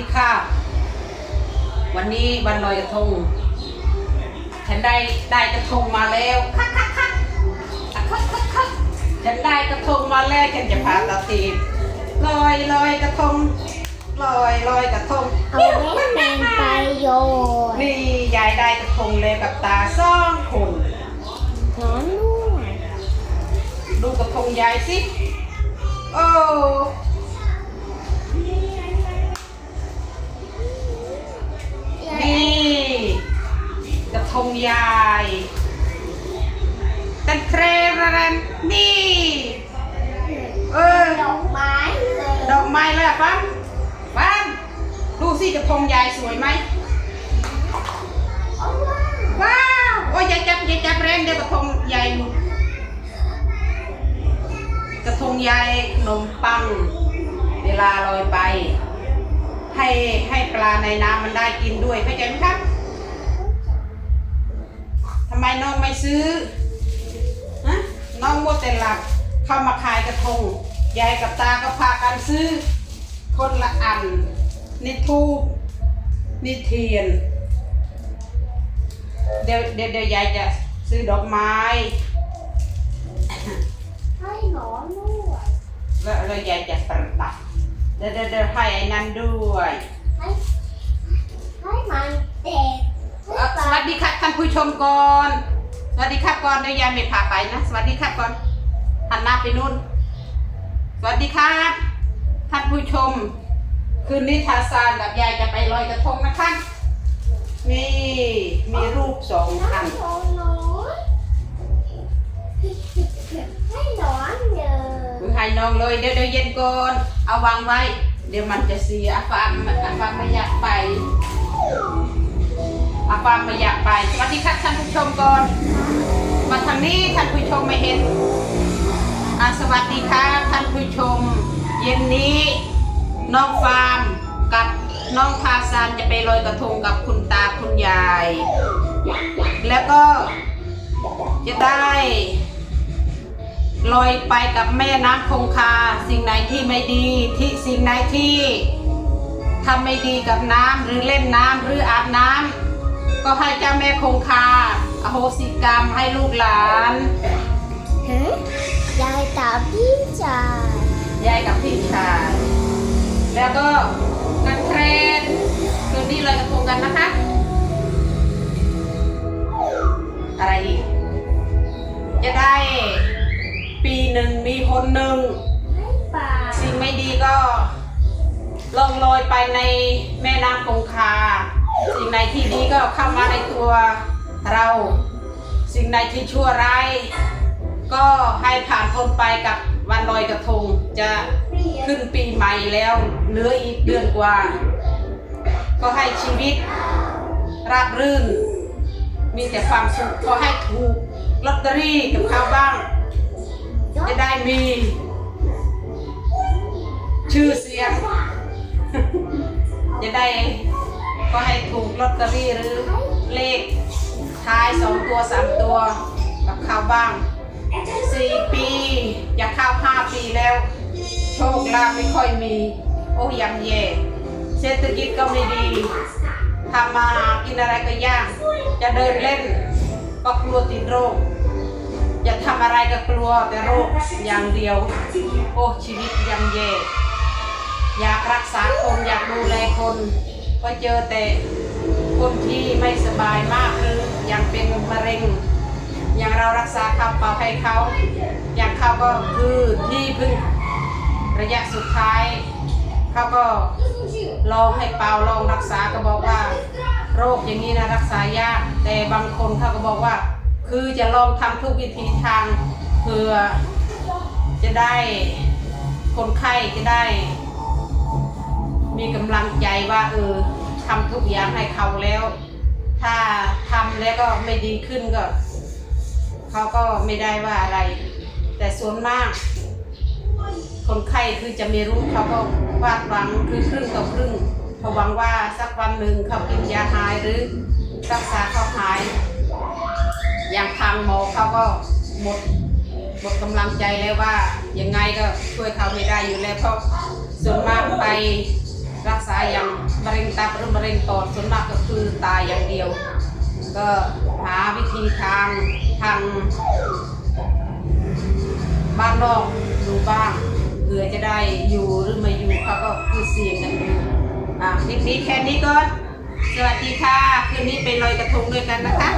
ดีค่ะ วันนี้วันลอยกระทง ฉันได้ได้กระทงมาแล้วคักคักคักคักคักคักคักฉันได้กระทงมาแล้วฉันจะพาตาตีบลอยลอยกระทงลอยลอยกระทงเอาแม่แมนไปโยนนี่ยายได้กระทงเลยกับตาสองคนนอนด้วยดูกระทงยายสิ โอ้ ยายตันเครระรันนี่ เออ ดอกไม้เลยดอกไม้เลยอะปังปังดูสิกระทงยายสวยไหมเอาว่าว้าว โอ้ยอย่าจับอย่าจับแรงเดี๋ยวกระทงยายหลุดกระทงยายขนมปัง เวลาลอยไป ให้ให้ปลาในน้ำมันได้กินด้วยเข้าใจไหมครับ ทำไมน้องไม่ซื้อฮะน้องมัวแต่หลับเข้ามาขายกระทงยายกับตาก็พากันซื้อ คนละอัน นี่ทูบนี่เทียน เดี๋ยวเดี๋ยวเดี๋ยวยายจะซื้อดอกไม้ให้หนอนด้วยแล้วแล้วยายจะประดับเดี๋ยวเดี๋ยวเดี๋ยวให้ไอ้นั่นด้วย ให้ให้มันเด็กเอ่อส วัสดีครับท่านผู้ชมก่อน สวัสดีครับก่อนเดี๋ยวยายไม่พาไปนะ สวัสดีครับก่อนหันหน้าไปนู่น สวัสดีครับ ท่านผู้ชม คืนนี้ทาซานกับยายจะไปลอยกระทงนะคะนี่มีรูปสองอันให้หนอนน้อยให้หนอนเยอะมือให้น้องเลยเดี๋ยวเดี๋ยวเย็นก่อนเอาวางไว้ เดี๋ยวมันจะเสียอาฟามอาฟามไม่อยากไป อาฟามไม่อยากไป สวัสดีครับท่านผู้ชมก่อน มาทางนี้ท่านผู้ชมไม่เห็นอาสวัสดีครับท่านผู้ชม เย็นนี้น้องฟาร์มกับน้องทาซานจะไปลอยกระทงกับคุณตาคุณยาย แล้วก็จะได้ลอยไปกับแม่น้ำคงคา สิ่งไหนที่ไม่ดีที่สิ่งไหนที่ทำไม่ดีกับน้ำหรือเล่นน้ำหรืออาบน้ำ ก็ให้เจ้าแม่คงคาอโหสิกรรมให้ลูกหลานเฮ้ยยายตาพี่จ๋ายายกับพี่ชายแล้วก็นักเทรนคืนนี้ลอยกระทงกันนะคะ อะไรอีก จะได้ปีหนึ่งมีคนหนึ่งให้ปลาสิ่งไม่ดีก็ล่องลอยไปในแม่น้ำคงคา สิ่งไหนที่ดีก็เข้ามาในตัวเรา สิ่งไหนที่ชั่วร้าย ก็ให้ผ่านพ้นไปกับวันลอยกระทงจะขึ้นปีใหม่แล้วเหลืออีกเดือนกว่า ก็ให้ชีวิตราบรื่น มีแต่ความสุขก็ให้ถูกลอตเตอรี่กับเขาวบ้าง จะได้มี ชื่อเสียง จะได้ ก็ให้ถูกลอตเตอรี่หรือเลขท้ายสองตัวสามตัวกับเขาวบ้างสี่ปีจะเข้าวห้าปีแล้ว โชคลาภไม่ค่อยมี โอ้ยำแย่เศรษฐกิจก็ไม่ดีทำมาหากินอะไรก็ยากจะเดินเล่นก็กลัวติดโรคจะทำอะไรก็กลัวแต่โรคอย่างเดียว โอ้ชีวิตยำแย่อยากรักษาคนอยากดูแลคน ก็เจอแต่คนที่ไม่สบายมากหรือยังเป็นมะเร็ง อย่างเรารักษาเขาเป่าให้เขา อย่างเขาก็คือที่พึ่งระยะสุดท้ายเขาก็ลองให้เป่าลองรักษาก็บอกว่า โรคอย่างนี้นะรักษายากแต่บางคนเขาก็บอกว่า คือจะลองทำทุกวิธีทางเพื่อจะได้คนไข้จะได้ มีกำลังใจว่าเออทำทุกอย่างให้เขาแล้ว ถ้าทำแล้วก็ไม่ดีขึ้นก็เขาก็ไม่ได้ว่าอะไร แต่ส่วนมาก คนไข้คือจะไม่รู้เขาก็วาดหวังคือครึ่งต่อครึ่งเขาหวังว่าสักวันหนึ่งเขากินยาหายหรือรักษาเขาหาย อย่างทางหมอเขาก็หมดหมดกำลังใจแล้วว่ายังไงก็ช่วยเขาไม่ได้อยู่แล้วเพราะส่วนมากไป รักษาอย่างมะเร็งตับหรือมะเร็งปอดส่วนมากก็คือตายอย่างเดียว ก็หาวิธีทางทางบ้านนอกดูบ้างเผื่อจะได้อยู่หรือไม่อยู่เขาก็คือเสี่ยงกันอยู่อะคลิปนี้แค่นี้ก่อนสวัสดีค่ะ คืนนี้ไปลอยกระทงด้วยกันนะคะ